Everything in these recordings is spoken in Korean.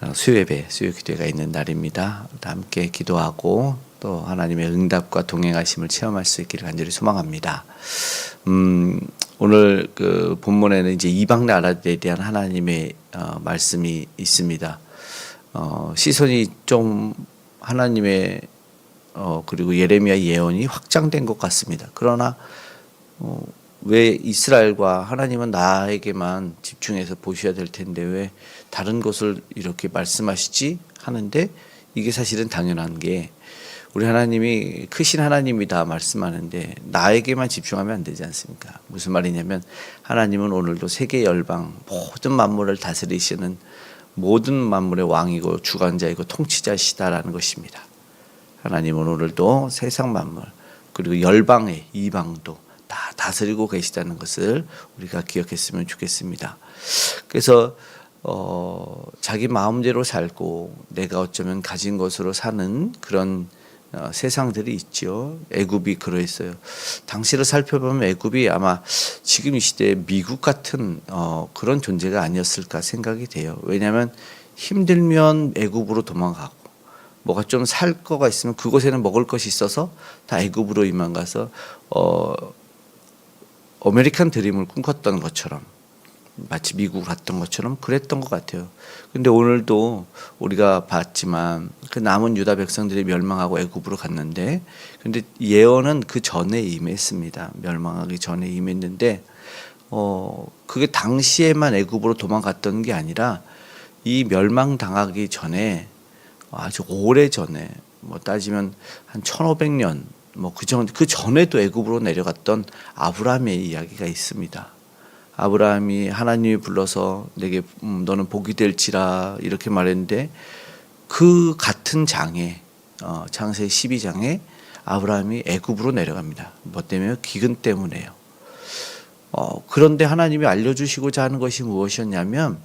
어, 수요예배, 수요 기도회가 있는 날입니다. 함께 기도하고 또 하나님의 응답과 동행하심을 체험할 수 있기를 간절히 소망합니다. 음, 오늘 그 본문에는 이제 이방 나라들에 대한 하나님의 어, 말씀이 있습니다. 어, 시선이 좀 하나님의 어, 그리고 예레미야 예언이 확장된 것 같습니다. 그러나 어, 왜 이스라엘과 하나님은 나에게만 집중해서 보셔야 될 텐데 왜 다른 것을 이렇게 말씀하시지 하는데 이게 사실은 당연한 게 우리 하나님이 크신 하나님이 다 말씀하는데 나에게만 집중하면 안 되지 않습니까? 무슨 말이냐면 하나님은 오늘도 세계 열방 모든 만물을 다스리시는 모든 만물의 왕이고 주관자이고 통치자시다라는 것입니다. 하나님은 오늘도 세상 만물 그리고 열방의 이방도 다 다스리고 계시다는 것을 우리가 기억했으면 좋겠습니다. 그래서 어, 자기 마음대로 살고 내가 어쩌면 가진 것으로 사는 그런 어, 세상들이 있죠. 애굽이 그러했어요. 당시를 살펴보면 애굽이 아마 지금 이 시대에 미국 같은 어, 그런 존재가 아니었을까 생각이 돼요. 왜냐하면 힘들면 애굽으로 도망가고 뭐가 좀 살 거가 있으면 그곳에는 먹을 것이 있어서 다 애굽으로 이만 가서 어 아메리칸 드림을 꿈꿨던 것처럼 마치 미국 갔던 것처럼 그랬던 것 같아요. 근데 오늘도 우리가 봤지만 그 남은 유다 백성들이 멸망하고 애굽으로 갔는데 근데 예언은 그 전에 임했습니다. 멸망하기 전에 임했는데 어 그게 당시에만 애굽으로 도망갔던 게 아니라 이 멸망 당하기 전에 아주 오래 전에 뭐 따지면 한 1500년 뭐 그 전 그 전에도 애굽으로 내려갔던 아브라함의 이야기가 있습니다. 아브라함이 하나님이 불러서 내게 음, 너는 복이 될지라 이렇게 말했는데 그 같은 장에 어, 창세 12장에 아브라함이 애굽으로 내려갑니다. 뭐 때문에 기근 때문에요. 어, 그런데 하나님이 알려주시고자 하는 것이 무엇이었냐면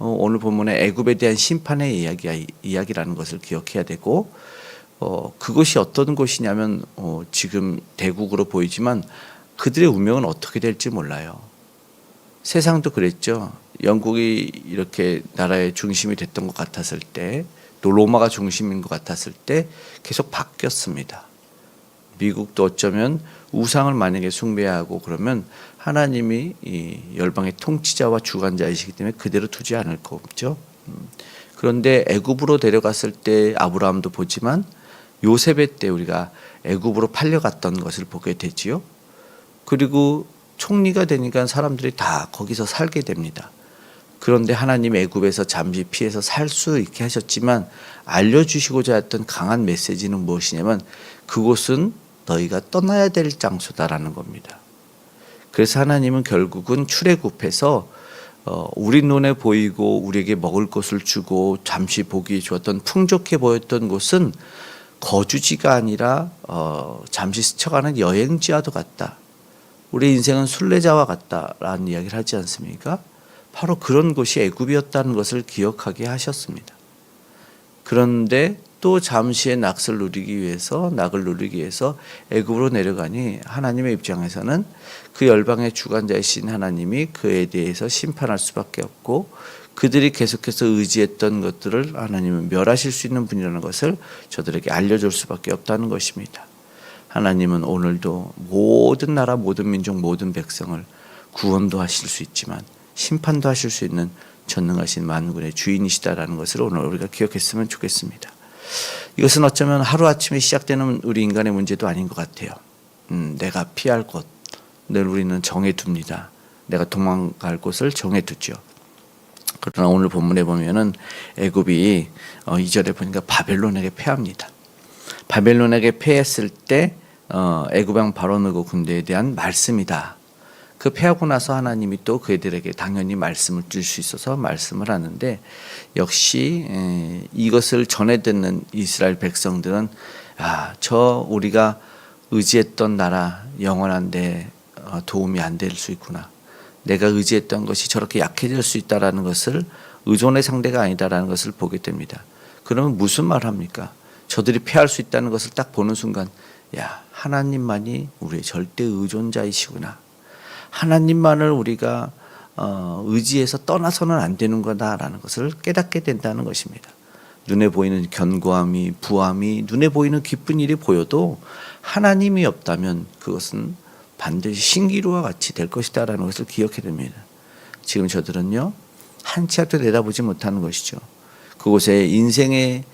어, 오늘 본문에 애굽에 대한 심판의 이야기 이야기라는 것을 기억해야 되고 어, 그것이 어떤 곳이냐면 어, 지금 대국으로 보이지만 그들의 운명은 어떻게 될지 몰라요. 세상도 그랬죠. 영국이 이렇게 나라의 중심이 됐던 것 같았을 때, 또 로마가 중심인 것 같았을 때 계속 바뀌었습니다. 미국도 어쩌면 우상을 만약에 숭배하고 그러면 하나님이 이 열방의 통치자와 주관자이시기 때문에 그대로 두지 않을 거죠. 음. 그런데 애굽으로 데려갔을 때 아브라함도 보지만 요셉의 때 우리가 애굽으로 팔려갔던 것을 보게 되지요. 그리고 총리가 되니까 사람들이 다 거기서 살게 됩니다. 그런데 하나님 애굽에서 잠시 피해서 살 수 있게 하셨지만 알려주시고자 했던 강한 메시지는 무엇이냐면 그곳은 너희가 떠나야 될 장소다라는 겁니다. 그래서 하나님은 결국은 출애굽해서 어, 우리 눈에 보이고 우리에게 먹을 것을 주고 잠시 보기 좋았던 풍족해 보였던 곳은 거주지가 아니라 어, 잠시 스쳐가는 여행지와도 같다. 우리 인생은 순례자와 같다라는 이야기를 하지 않습니까? 바로 그런 곳이 애굽이었다는 것을 기억하게 하셨습니다. 그런데 또 잠시의 낙을 누리기 위해서 낙을 누리기 위해서 애굽으로 내려가니 하나님의 입장에서는 그 열방의 주관자이신 하나님이 그에 대해서 심판할 수밖에 없고 그들이 계속해서 의지했던 것들을 하나님은 멸하실 수 있는 분이라는 것을 저들에게 알려줄 수밖에 없다는 것입니다. 하나님은 오늘도 모든 나라, 모든 민족, 모든 백성을 구원도 하실 수 있지만 심판도 하실 수 있는 전능하신 만군의 주인이시다라는 것을 오늘 우리가 기억했으면 좋겠습니다. 이것은 어쩌면 하루아침에 시작되는 우리 인간의 문제도 아닌 것 같아요. 음, 내가 피할 곳, 늘 우리는 정해둡니다. 내가 도망갈 곳을 정해두죠. 그러나 오늘 본문에 보면은 애굽이 어, 2절에 보니까 바벨론에게 패합니다. 바벨론에게 패했을 때 어, 애굽왕 바로느고 군대에 대한 말씀이다. 그 패하고 나서 하나님이 또 그들에게 당연히 말씀을 줄 수 있어서 말씀을 하는데 역시 에, 이것을 전해 듣는 이스라엘 백성들은 아, 저 우리가 의지했던 나라 영원한데 어, 도움이 안 될 수 있구나. 내가 의지했던 것이 저렇게 약해질 수 있다라는 것을 의존의 상대가 아니다라는 것을 보게 됩니다. 그러면 무슨 말 합니까? 저들이 패할 수 있다는 것을 딱 보는 순간 야 하나님만이 우리의 절대 의존자이시구나. 하나님만을 우리가 어, 의지에서 떠나서는 안 되는 거다라는 것을 깨닫게 된다는 것입니다. 눈에 보이는 견고함이 부함이 눈에 보이는 기쁜 일이 보여도 하나님이 없다면 그것은 반드시 신기루와 같이 될 것이다라는 것을 기억해야 됩니다. 지금 저들은요 한치 앞도 내다보지 못하는 것이죠. 그곳에 인생의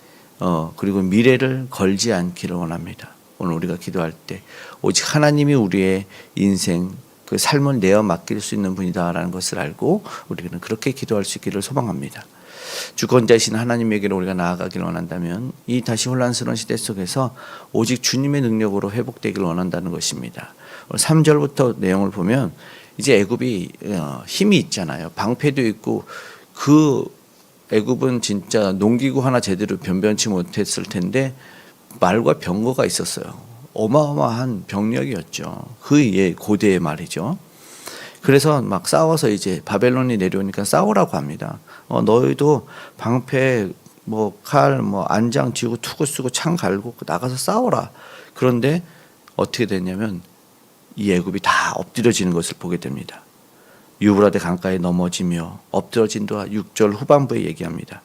어 그리고 미래를 걸지 않기를 원합니다. 오늘 우리가 기도할 때 오직 하나님이 우리의 인생 그 삶을 내어 맡길 수 있는 분이다라는 것을 알고 우리는 그렇게 기도할 수 있기를 소망합니다. 주권자이신 하나님에게로 우리가 나아가길 원한다면 이 다시 혼란스러운 시대 속에서 오직 주님의 능력으로 회복되길 원한다는 것입니다. 3절부터 내용을 보면 이제 애굽이 어, 힘이 있잖아요. 방패도 있고 그 애굽은 진짜 농기구 하나 제대로 변변치 못했을 텐데 말과 병거가 있었어요. 어마어마한 병력이었죠. 그 예, 고대의 말이죠. 그래서 막 싸워서 이제 바벨론이 내려오니까 싸우라고 합니다. 어, 너희도 방패 뭐 칼 뭐 안장 쥐고 투구 쓰고 창 갈고 나가서 싸워라. 그런데 어떻게 됐냐면 이 애굽이 다 엎드려지는 것을 보게 됩니다. 유브라데 강가에 넘어지며 엎드러진도와 6절 후반부에 얘기합니다.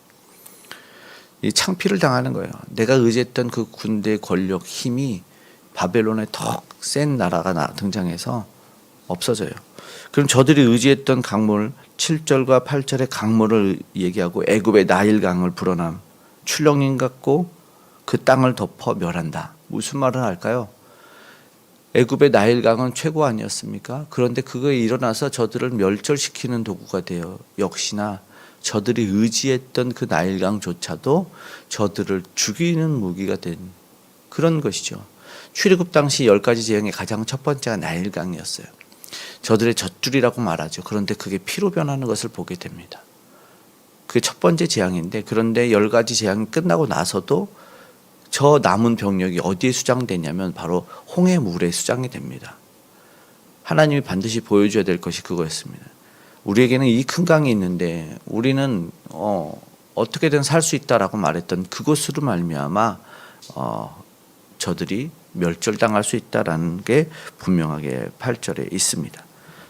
이 창피를 당하는 거예요. 내가 의지했던 그 군대 권력 힘이 바벨론의 더 센 나라가 나, 등장해서 없어져요. 그럼 저들이 의지했던 강물 7절과 8절의 강물을 얘기하고 애굽의 나일강을 불어남 출렁임 같고 그 땅을 덮어 멸한다. 무슨 말을 할까요? 애굽의 나일강은 최고 아니었습니까? 그런데 그거에 일어나서 저들을 멸절시키는 도구가 되어 역시나 저들이 의지했던 그 나일강조차도 저들을 죽이는 무기가 된 그런 것이죠. 출애굽 당시 열 가지 재앙의 가장 첫 번째가 나일강이었어요. 저들의 젖줄이라고 말하죠. 그런데 그게 피로 변하는 것을 보게 됩니다. 그게 첫 번째 재앙인데 그런데 열 가지 재앙이 끝나고 나서도 저 남은 병력이 어디에 수장되냐면 바로 홍해 물에 수장이 됩니다. 하나님이 반드시 보여줘야 될 것이 그거였습니다. 우리에게는 이 큰 강이 있는데 우리는 어, 어떻게든 살 수 있다라고 말했던 그것으로 말미암아 어, 저들이 멸절당할 수 있다라는 게 분명하게 8절에 있습니다.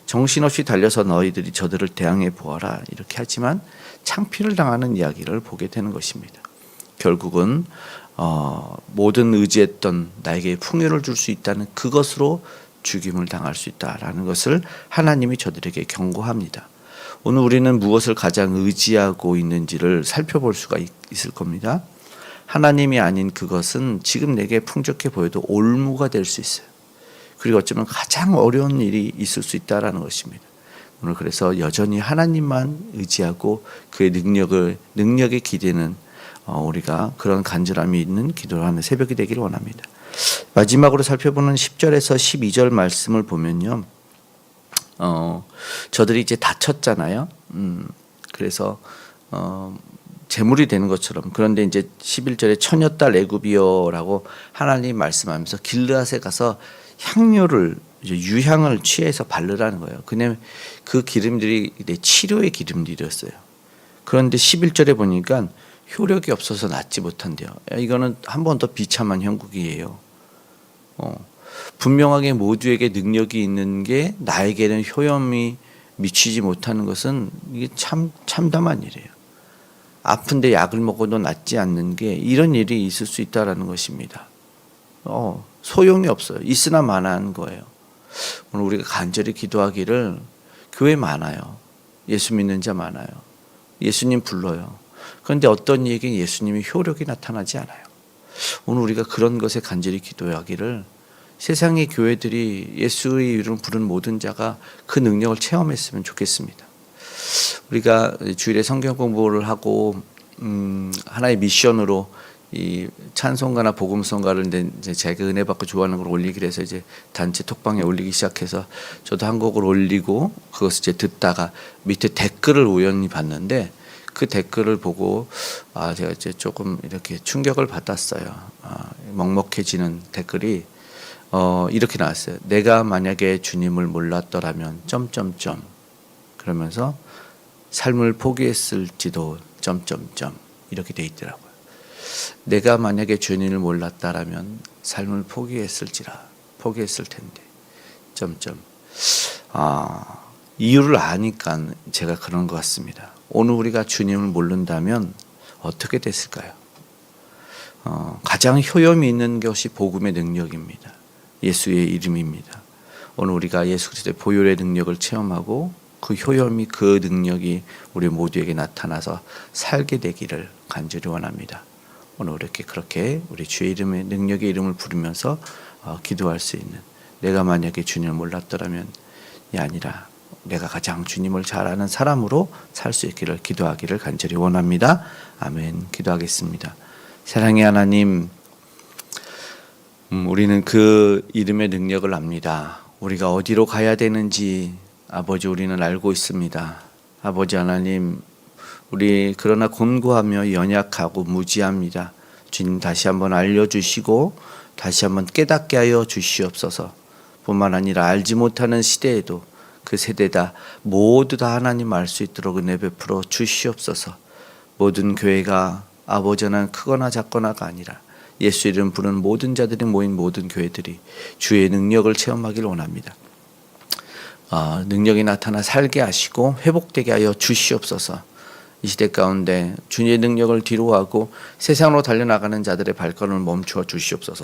정신없이 달려서 너희들이 저들을 대항해 보아라 이렇게 하지만 창피를 당하는 이야기를 보게 되는 것입니다. 결국은 어, 모든 의지했던 나에게 풍요를 줄 수 있다는 그것으로 죽임을 당할 수 있다라는 것을 하나님이 저들에게 경고합니다. 오늘 우리는 무엇을 가장 의지하고 있는지를 살펴볼 수가 있, 있을 겁니다. 하나님이 아닌 그것은 지금 내게 풍족해 보여도 올무가 될 수 있어요. 그리고 어쩌면 가장 어려운 일이 있을 수 있다라는 것입니다. 오늘 그래서 여전히 하나님만 의지하고 그의 능력을 능력에 기대는 어, 우리가 그런 간절함이 있는 기도를 하는 새벽이 되기를 원합니다. 마지막으로 살펴보는 10절에서 12절 말씀을 보면요. 어, 저들이 이제 다쳤잖아요. 음, 그래서 어, 재물이 되는 것처럼 그런데 이제 11절에 처녀 딸 애굽이여라고 하나님 말씀하면서 길르앗에 가서 향료를 유향을 취해서 바르라는 거예요. 그냥 그 기름들이 치료의 기름들이었어요. 그런데 11절에 보니까 효력이 없어서 낫지 못한대요. 이거는 한 번 더 비참한 형국이에요. 어, 분명하게 모두에게 능력이 있는 게 나에게는 효험이 미치지 못하는 것은 이게 참 참담한 일이에요. 아픈데 약을 먹어도 낫지 않는 게 이런 일이 있을 수 있다라는 것입니다. 어, 소용이 없어요. 있으나 마나한 거예요. 오늘 우리가 간절히 기도하기를 교회 많아요. 예수 믿는 자 많아요. 예수님 불러요. 그런데 어떤 이에게 예수님의 효력이 나타나지 않아요. 오늘 우리가 그런 것에 간절히 기도하기를 세상의 교회들이 예수의 이름 부른 모든 자가 그 능력을 체험했으면 좋겠습니다. 우리가 주일에 성경 공부를 하고 음, 하나의 미션으로 이 찬송가나 복음성가를 이제 제가 은혜 받고 좋아하는 걸 올리기로 해서 이제 단체 톡방에 올리기 시작해서 저도 한 곡을 올리고 그것을 이제 듣다가 밑에 댓글을 우연히 봤는데 그 댓글을 보고 아 제가 이제 조금 이렇게 충격을 받았어요. 아, 먹먹해지는 댓글이 어 이렇게 나왔어요. 내가 만약에 주님을 몰랐더라면 점점점 그러면서 삶을 포기했을지도 점점점 이렇게 돼 있더라고요. 내가 만약에 주님을 몰랐다라면 삶을 포기했을지라 포기했을 텐데 점점 아 이유를 아니까 제가 그런 것 같습니다. 오늘 우리가 주님을 모른다면 어떻게 됐을까요? 어, 가장 효염이 있는 것이 복음의 능력입니다. 예수의 이름입니다. 오늘 우리가 예수 그리스도의 보혈의 능력을 체험하고 그 효염이 그 능력이 우리 모두에게 나타나서 살게 되기를 간절히 원합니다. 오늘 이렇게 그렇게 우리 주의 이름의 능력의 이름을 부르면서 어, 기도할 수 있는 내가 만약에 주님을 몰랐더라면 이 아니라 내가 가장 주님을 잘 아는 사람으로 살 수 있기를 기도하기를 간절히 원합니다. 아멘. 기도하겠습니다. 사랑의 하나님, 음, 우리는 그 이름의 능력을 압니다. 우리가 어디로 가야 되는지 아버지 우리는 알고 있습니다. 아버지 하나님, 우리 그러나 곤고하며 연약하고 무지합니다. 주님 다시 한번 알려주시고 다시 한번 깨닫게 하여 주시옵소서. 뿐만 아니라 알지 못하는 시대에도 그 세대다 모두 다 하나님 알 수 있도록 은혜 베풀어 주시옵소서. 모든 교회가 아버지 하나님 크거나 작거나가 아니라 예수 이름 부르는 모든 자들이 모인 모든 교회들이 주의 능력을 체험하기를 원합니다. 아, 능력이 나타나 살게 하시고 회복되게 하여 주시옵소서. 이 시대 가운데 주님의 능력을 뒤로하고 세상으로 달려나가는 자들의 발걸음을 멈추어 주시옵소서.